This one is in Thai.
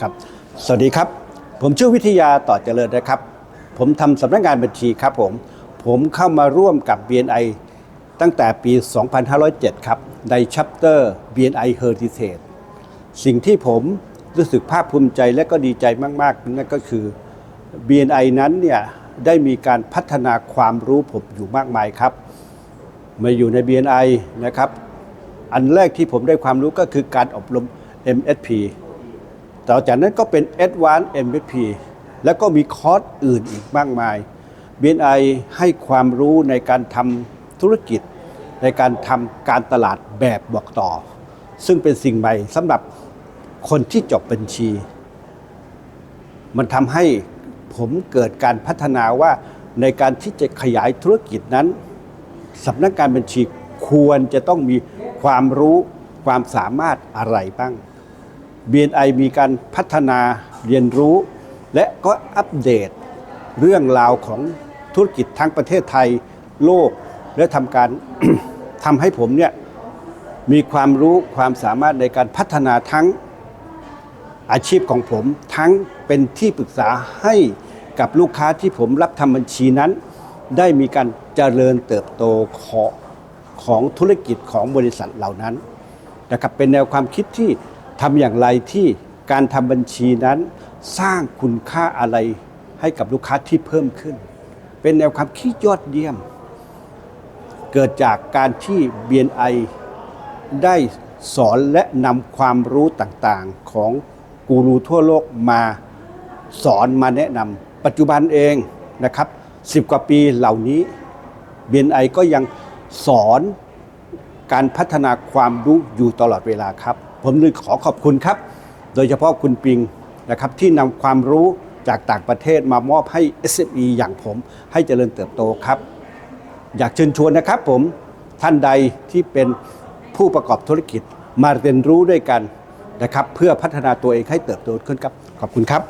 ครับ สวัสดีครับ ผมชื่อวิทยาต่อเจริญนะครับ ผมทำสำนักงานบัญชีครับผม ผมเข้ามาร่วมกับ BNI ตั้งแต่ปี 2507 ครับ ในชัปเตอร์ BNI Heritage สิ่งที่ผมรู้สึกภาคภูมิใจและก็ดีใจมากๆ นั่นก็คือ BNI นั้นเนี่ยได้มีการพัฒนาความรู้ผมอยู่มากมายครับ มาอยู่ใน BNI นะครับ อันแรกที่ผมได้ความรู้ก็คือการอบรม MSP ต่อจากนั้นก็เป็น Advanced MSP แล้วก็มีคอร์สอื่นอีกมากมาย BNI ให้ความรู้ในการทำธุรกิจ ในการทำการตลาดแบบบอกต่อ ซึ่งเป็นสิ่งใหม่สำหรับคนที่จบบัญชี มันทำให้ผมเกิดการพัฒนาว่าในการที่จะขยายธุรกิจนั้นสำนักงานบัญชีควรจะต้องมีความรู้ความสามารถอะไรบ้าง BNI มีการพัฒนาเรียนรู้ และก็อัปเดตเรื่องราวของธุรกิจทั้งประเทศไทยโลก และทำการ ทำให้ผมเนี่ยมีความรู้ความสามารถในการพัฒนาทั้งอาชีพของผมทั้งเป็นที่ปรึกษาให้กับลูกค้าที่ผมรับทำบัญชีนั้น ได้มีการเจริญเติบโตของของธุรกิจของบริษัทเหล่านั้นนะครับเป็นแนวความคิดที่ ทำอย่างไรที่การทำบัญชีนั้นสร้างคุณค่าอะไรให้กับลูกค้าที่เพิ่มขึ้น เป็นแนวความคิดยอดเยี่ยม เกิดจากการที่ BNI ได้สอนและนำความรู้ต่างๆของกูรูทั่วโลกมาสอนมาแนะนำปัจจุบันเองนะครับ 10 กว่าปีเหล่านี้ BNI ก็ยังสอน การพัฒนาความรู้อยู่ตลอดเวลาครับ ผมเลยขอขอบคุณครับ โดยเฉพาะคุณปิงนะครับที่นำความรู้จากต่างประเทศมามอบให้ SME อย่างผมให้เจริญเติบโตครับ อยากเชิญชวนนะครับผมท่านใดที่เป็นผู้ประกอบธุรกิจมาเรียนรู้ด้วยกันนะครับ เพื่อพัฒนาตัวเองให้เติบโตขึ้นครับ ขอบคุณครับ